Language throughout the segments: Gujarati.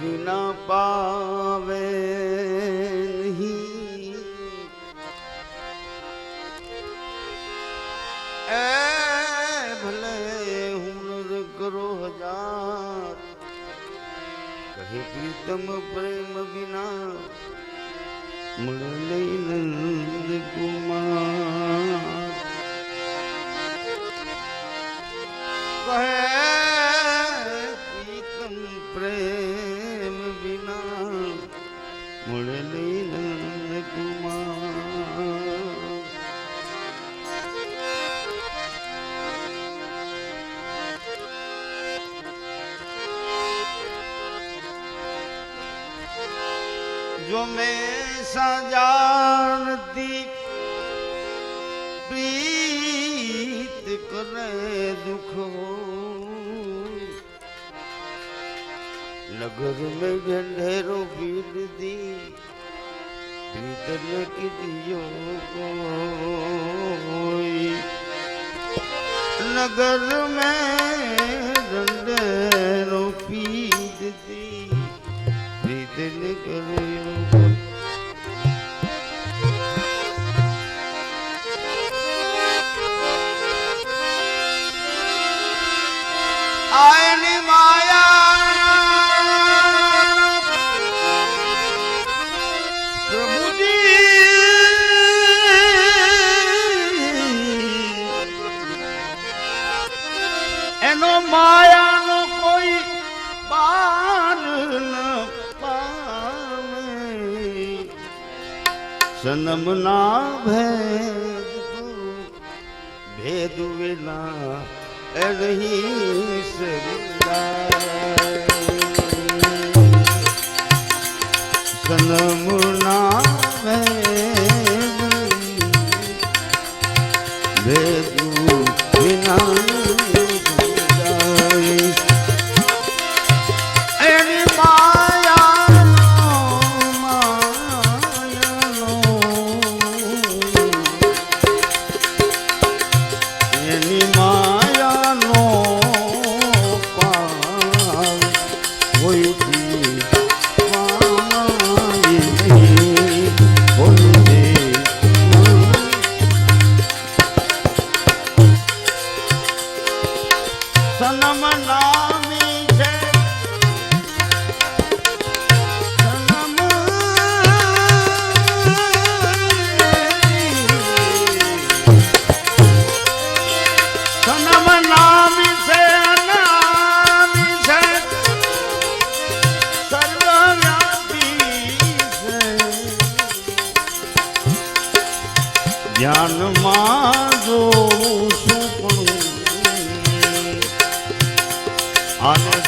વિના પાવે નહીં એ ભલે હુનર કરો હજાર કહે પ્રીતમ પ્રેમ વિના મળે નંદ કુમાર. કહે પ્રીતમ પ્રેમ મળે નહીં નંદ કુમાર જો મેં સજાનતી પ્રીત કરે દુખ नगर में झंडेरो भीड़ दी भीतर की दियो कोई नगर में એનો માયાનો કોઈ પાર ન પામે. સનમ ના ભેદ ભેદ વિના રહી સરિયા સનમ ના ભેદ એની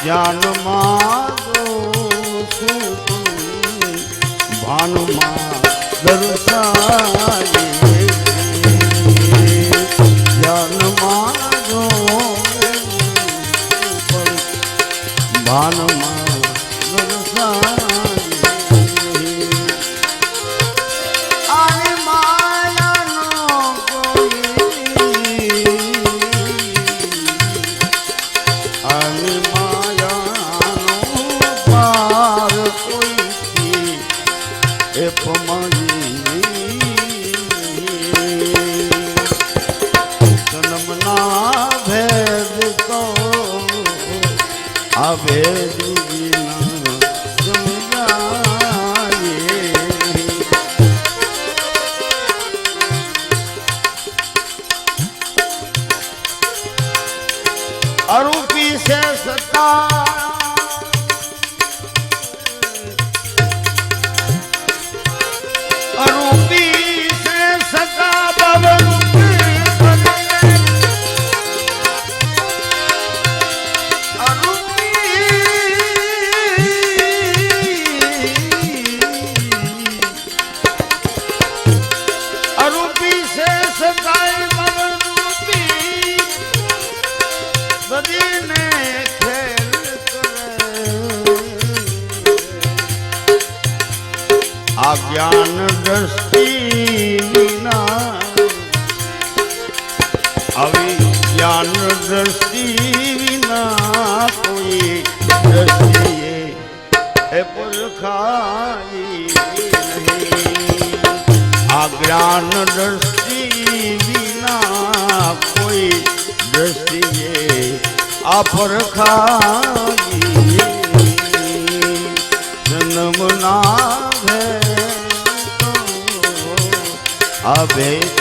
જોઉં છું ભાનમાં દર્શાય જ્ઞાન દ્રષ્ટિ વિના આવી જ્ઞાન દ્રષ્ટિ વિના કોઈ દ્રષ્ટિએ એ પુરખાઈ આ જ્ઞાન દ્રષ્ટિ વિના કોઈ દ્રષ્ટિએ આ પરખાઈ જન્મ ના ભેટો આ ભેદી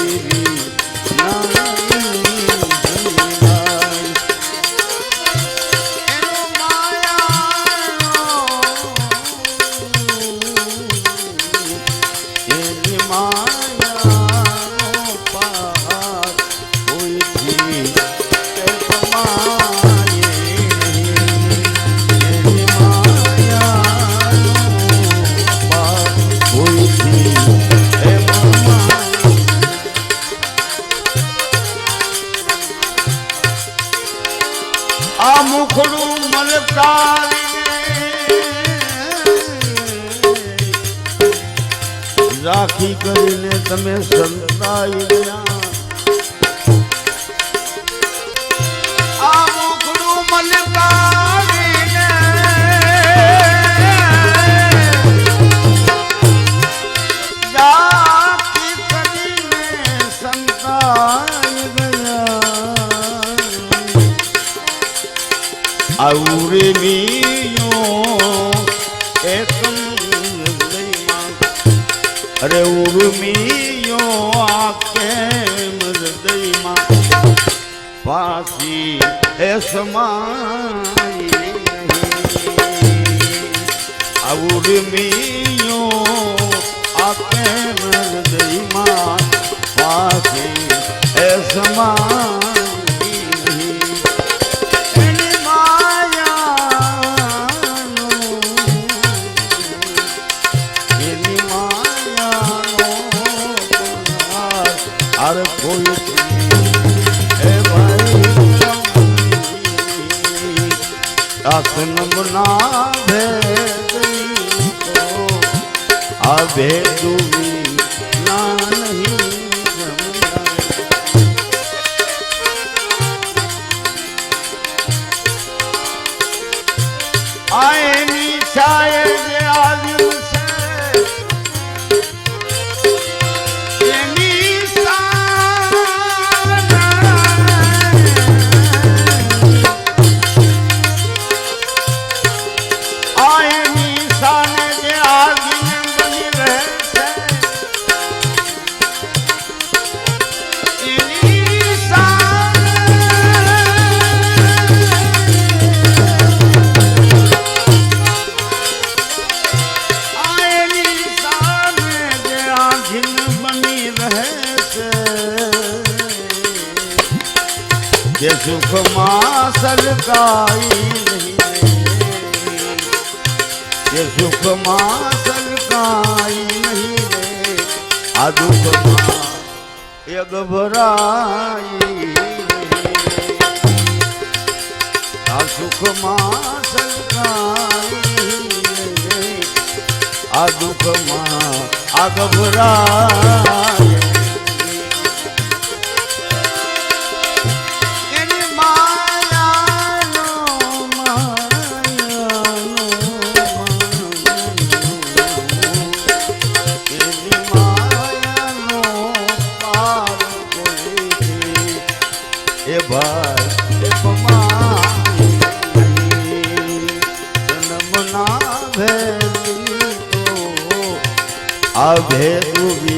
રાખી કરીને તમે સંતાઈ ગયા આ મુખડું રાખી કરીને સંતાઈ એ સમાઈ નહીં આ ઉર્મિયો આ કેમ હૃદયમાં એ સમાઈ ભેદુવી ના નહીં આયની નહીં જે સુખમાં સરકાઈ નહીં રે. આ દુઃખમાં એ ગભરાઈ આ સુખમાં સરકાઈ આ દુઃખમાં આ ગભરાય આ ભેદુવી ના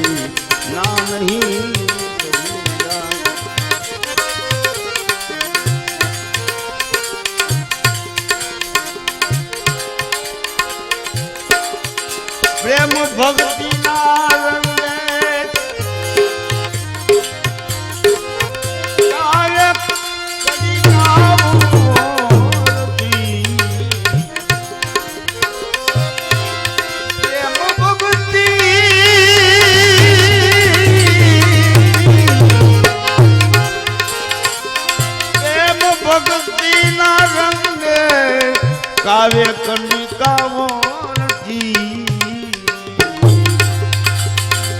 ભક્તિના રંગે કાવ્ય કનિકા મોરજી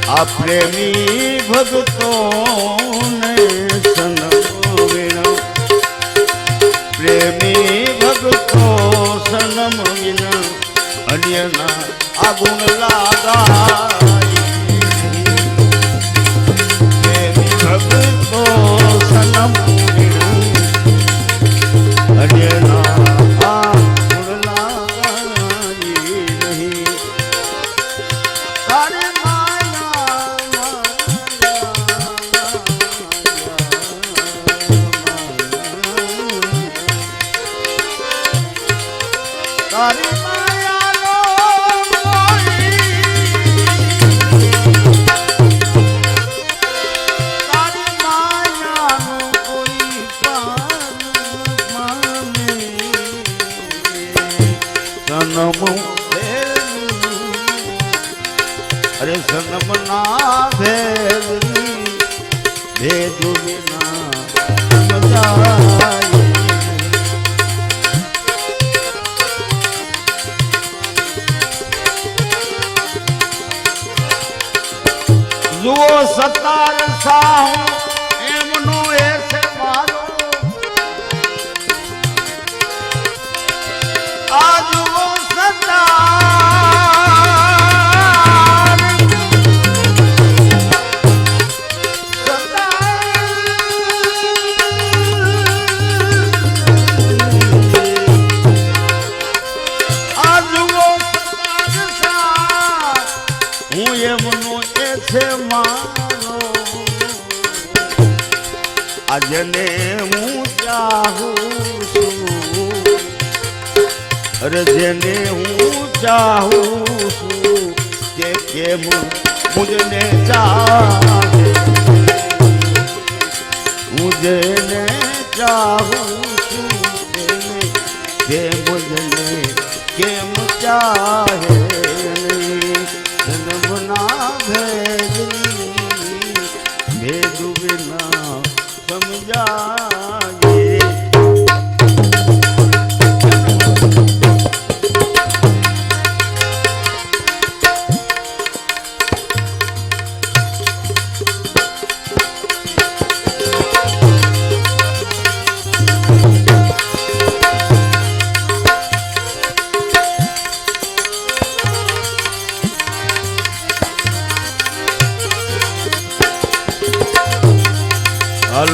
આ પ્રેમી ભક્તોને સનમ પ્રેમી ભક્તો સનમ વિના. અન્યના આ ગુણ લાગા.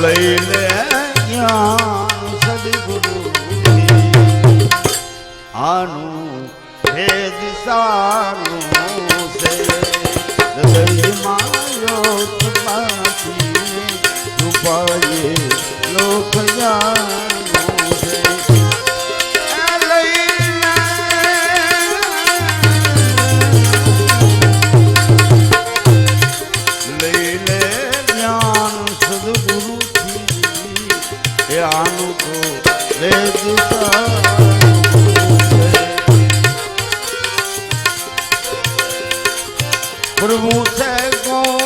லைலே go.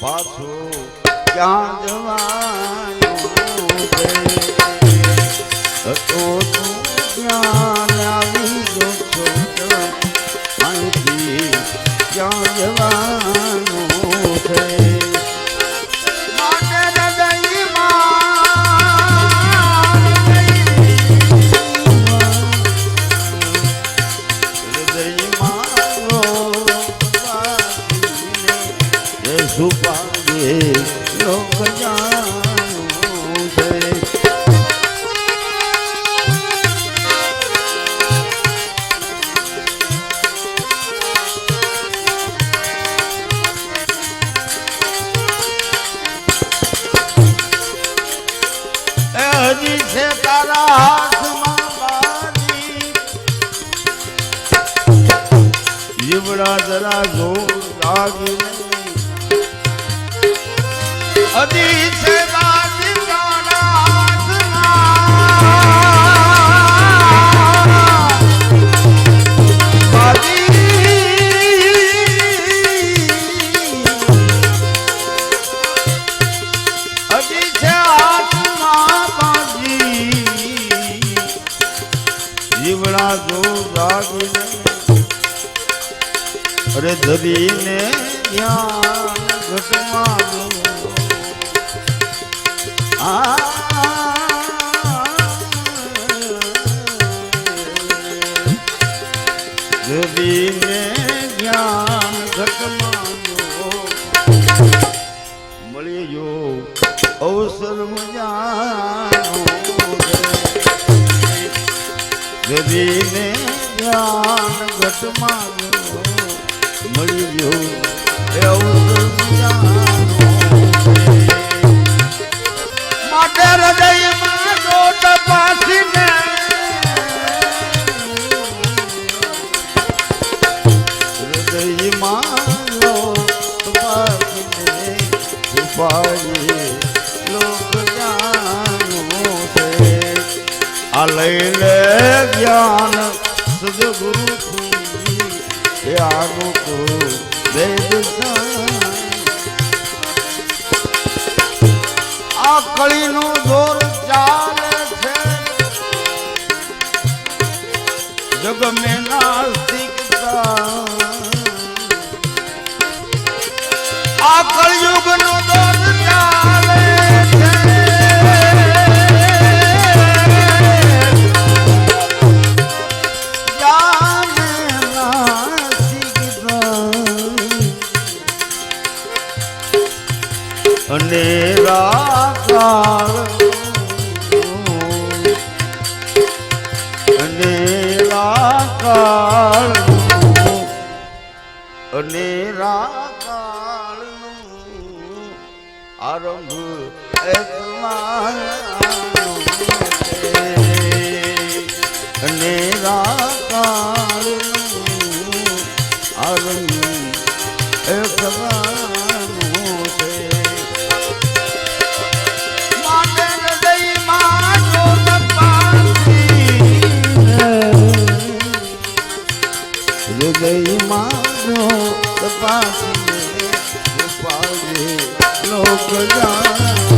પાછું ક્યાં જવાનું છે? તો તું ક્યાં આવી છો ક્યાં જવાનું છે? છે તારા હાથમાં બારી. જીવડા જરા ગોળ લાગી અધી ધરીને જ્ઞાન ઘટમાં આ જ્ઞાન ઘટમાં મળ્યો અવસર મજાનો ધરીને જ્ઞાન ઘટમાં મળ્યો. માટે હૃદયમાં જોટ પાસીને હૃદયમાં જોટ પાસીને ઉપાડી લોક જાણો છે. આ લઈ લે લાગુ આ કળીનું હૃદય મારો તપાસી લોક જાણ.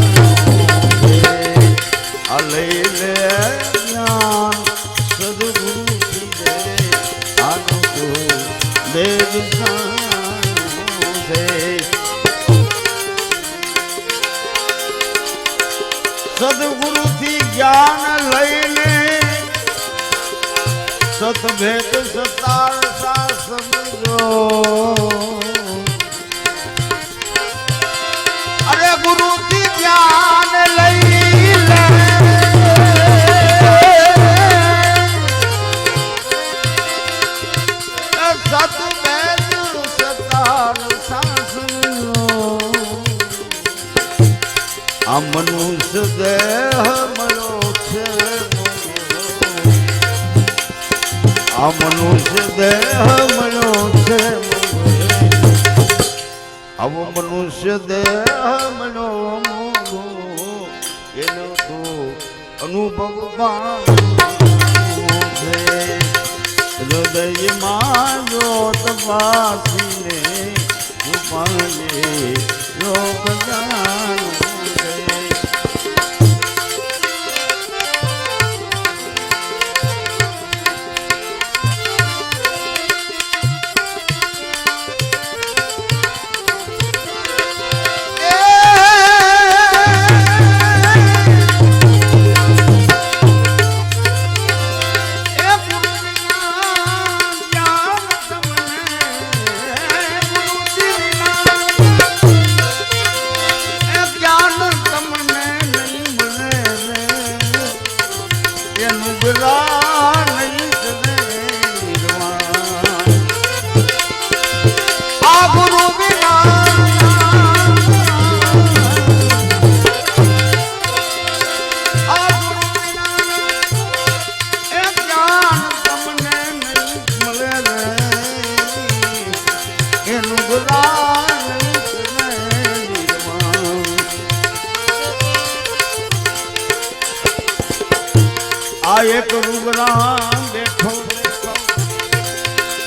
એક રૂબરા દેખો,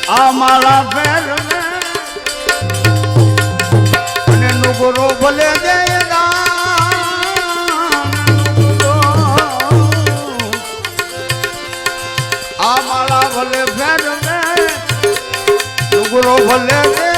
આ મારા ફેર અને નુગરો ભલે દે આ ભલે ફેર નુગરો ભલે દે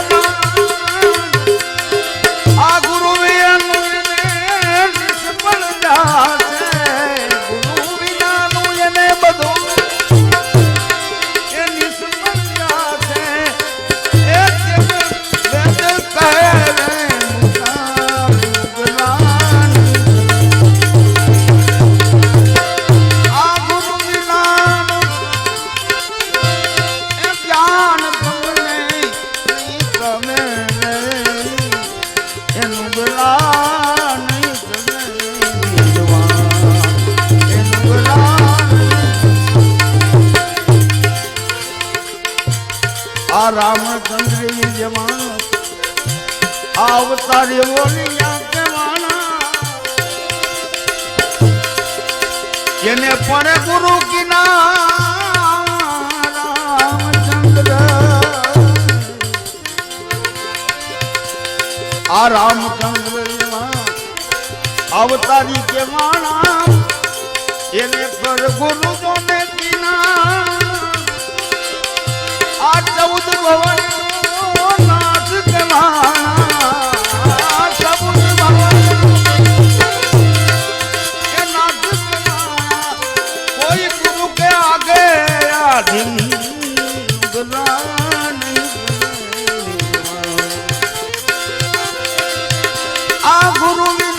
જેને પણ ગુરુ કિના રામચંદ્ર આ રામચંદ્ર અવતારી કેવાણા, એને પર ગુરુ જોને કિના આ ચૌદ ભવન ಆ ಗುರುವಿನ